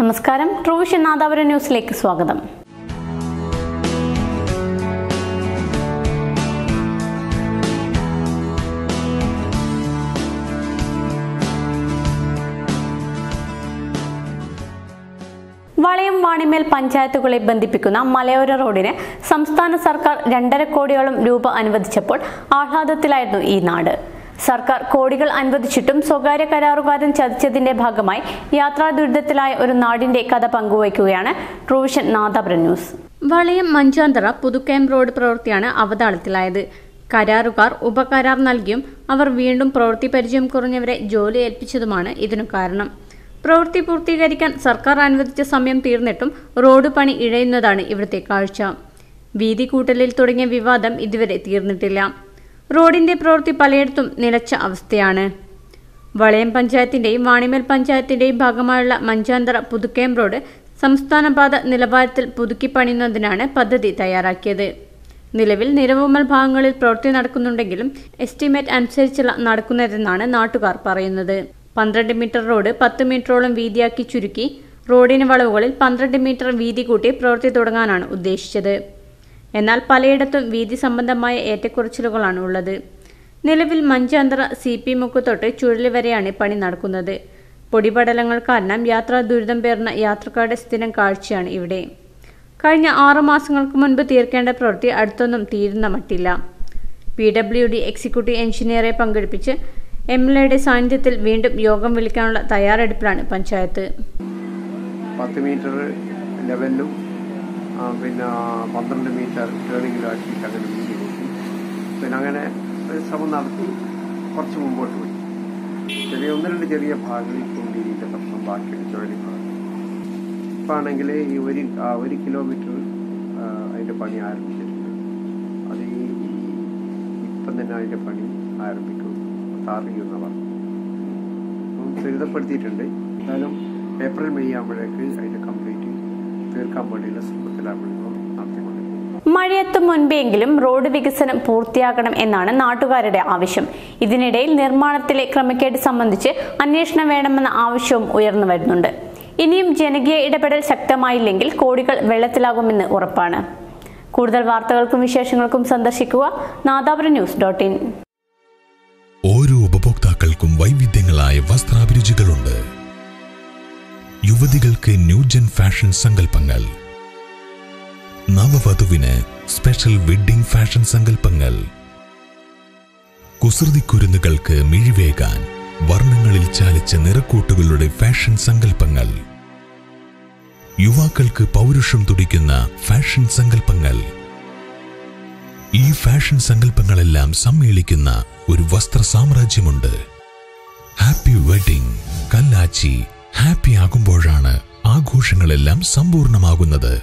നമസ്കാരം. ട്രൂവിഷൻ നാദാപുര ന്യൂസിലേക്ക് സ്വാഗതം. വളയം വാണിമേൽ പഞ്ചായത്തുകളെ ബന്ധിപ്പിക്കുന്ന മലയോര റോഡിന് സംസ്ഥാന സർക്കാർ രണ്ടര കോടിയോളം രൂപ അനുവദിച്ചപ്പോൾ ആഹ്ലാദത്തിലായിരുന്നു ഈ നാട്. സർക്കാർ കോടികൾ അനുവദിച്ചിട്ടും സ്വകാര്യ കരാറുകാരൻ ചതിച്ചതിന്റെ ഭാഗമായി യാത്രാ ദുരിതത്തിലായ ഒരു നാടിന്റെ കഥ പങ്കുവയ്ക്കുകയാണ് Truevision Nadapuram news. Valayam Manchanthara Puthukkayam road പ്രവൃത്തിയാണ് അവതാളത്തിലായത്. കരാറുകാർ ഉപകരാർ നൽകിയും അവർ വീണ്ടും പ്രവൃത്തി പരിചയം കുറഞ്ഞവരെ ജോലി ഏൽപ്പിച്ചതുമാണ് ഇതിനു കാരണം. പ്രവൃത്തി പൂർത്തീകരിക്കാൻ സർക്കാർ അനുവദിച്ച സമയം തീർന്നിട്ടും റോഡ് പണി ഇഴയുന്നതാണ് ഇവിടുത്തെ കാഴ്ച. വീതി കൂട്ടലിൽ തുടങ്ങിയ വിവാദം ഇതുവരെ തീർന്നിട്ടില്ല. റോഡിന്റെ പ്രവൃത്തി പലയിടത്തും നിലച്ച അവസ്ഥയാണ്. വളയം പഞ്ചായത്തിന്റെയും വാണിമേൽ പഞ്ചായത്തിന്റെയും ഭാഗമായുള്ള മഞ്ചാന്തറ പുതുക്കേം റോഡ് സംസ്ഥാന പാത നിലവാരത്തിൽ പുതുക്കി പണിയുന്നതിനാണ് പദ്ധതി തയ്യാറാക്കിയത്. നിലവിൽ നിരവുമൽ ഭാഗങ്ങളിൽ പ്രവൃത്തി നടക്കുന്നുണ്ടെങ്കിലും എസ്റ്റിമേറ്റ് അനുസരിച്ചല്ല നടക്കുന്നതെന്നാണ് നാട്ടുകാർ പറയുന്നത്. പന്ത്രണ്ട് മീറ്റർ റോഡ് പത്ത് മീറ്ററോളം വീതിയാക്കി ചുരുക്കി റോഡിന് വളവുകളിൽ പന്ത്രണ്ട് മീറ്റർ വീതി കൂട്ടി പ്രവൃത്തി തുടങ്ങാനാണ് ഉദ്ദേശിച്ചത്. എന്നാൽ പലയിടത്തും വീതി സംബന്ധമായ ഏറ്റക്കുറച്ചിലുകളാണ് ഉള്ളത്. നിലവിൽ മഞ്ചാന്തറ സി പി മുക്ക് തൊട്ട് ചുഴലി വരെയാണ് പണി നടക്കുന്നത്. പൊടിപടലങ്ങൾ കാരണം യാത്രാ ദുരിതം പേർന്ന യാത്രക്കാരുടെ സ്ഥിരം കാഴ്ചയാണ് ഇവിടെ. കഴിഞ്ഞ ആറു മാസങ്ങൾക്ക് മുൻപ് തീർക്കേണ്ട പ്രവൃത്തി അടുത്തൊന്നും തീരുന്ന മട്ടില്ല. പി ഡബ്ല്യു ഡി എക്സിക്യൂട്ടീവ് എഞ്ചിനീയറെ പങ്കെടുപ്പിച്ച് എം എൽ എയുടെ സാന്നിധ്യത്തിൽ വീണ്ടും യോഗം വിളിക്കാനുള്ള തയ്യാറെടുപ്പിലാണ് പഞ്ചായത്ത്. പത്ത് മീറ്റർ ലെവലിലും പിന്നെ പന്ത്രണ്ട് മീറ്റർ ടേണിങ്ങിലും ആക്കിയിട്ട് അങ്ങനെ വീതി കൂട്ടി പിന്നെ അങ്ങനെ ശ്രമം നടത്തി. കുറച്ച് മുമ്പോട്ട് പോയി. ചെറിയ ഒന്ന് രണ്ട് ചെറിയ ഭാഗങ്ങളിൽ വീതിന്റെ പ്രശ്നം ബാക്കിയുണ്ട് ചുഴലി ഭാഗം. ഇപ്പം ആണെങ്കിൽ ഈ ഒരു ഒരു കിലോമീറ്റർ അതിന്റെ പണി ആരംഭിച്ചിട്ടുണ്ട്. അത് ഈ ഇപ്പം തന്നെ അതിന്റെ പണി ആരംഭിക്കും. അപ്പം ത്വരിതപ്പെടുത്തിയിട്ടുണ്ട്. എന്തായാലും ഏപ്രിൽ മെയ് ആകുമ്പോഴേക്ക് അതിന്റെ കംപ്ലീറ്റ് തീർക്കാൻ വേണ്ടിയുള്ള ശ്രമത്തിലാണ് മഴയെത്തും മുൻപെങ്കിലും റോഡ് വികസനം പൂർത്തിയാക്കണം എന്നാണ് നാട്ടുകാരുടെ ആവശ്യം. ഇതിനിടയിൽ നിർമ്മാണത്തിലെ ക്രമക്കേട് സംബന്ധിച്ച് അന്വേഷണം വേണമെന്ന ആവശ്യവും ഉയർന്നു വരുന്നുണ്ട്. ഇനിയും ജനകീയ ഇടപെടൽ ശക്തമായില്ലെങ്കിൽ കോടികൾ വെള്ളത്തിലാകുമെന്ന് ഉറപ്പാണ്. കൂടുതൽ വാർത്തകൾക്കും വിശേഷങ്ങൾക്കും സന്ദർശിക്കുക നാദാപുരം ന്യൂസ് ഡോട്ട് ഇൻ. ഓരോ ഉപഭോക്താക്കൾക്കും വൈവിധ്യങ്ങളായ വസ്ത്രാഭിരുചികളുണ്ട്. യുവതികൾക്ക് ന്യൂജൻ ഫാഷൻ സങ്കല്പങ്ങൾ. നവവധുവിന് സ്പെഷ്യൽ വെഡ്ഡിംഗ് ഫാഷൻ സങ്കല്പങ്ങൾ. കുസൃതിക്കുരുന്നുകൾക്ക് മിഴിവേകാൻ വർണങ്ങളിൽ ചാലിച്ച നിറക്കൂട്ടുകളുടെ ഫാഷൻ സങ്കല്പങ്ങൾ. യുവാക്കൾക്ക് പൗരുഷം തുടിക്കുന്ന ഫാഷൻ സങ്കല്പങ്ങൾ. ഈ ഫാഷൻ സങ്കല്പങ്ങളെല്ലാം സമ്മേളിക്കുന്ന ഒരു വസ്ത്ര സാമ്രാജ്യമുണ്ട്. ഹാപ്പി വെഡിംഗ് കല്ലാച്ചി ഹാപ്പി ആകുമ്പോഴാണ് ആഘോഷങ്ങളെല്ലാം സമ്പൂർണമാകുന്നത്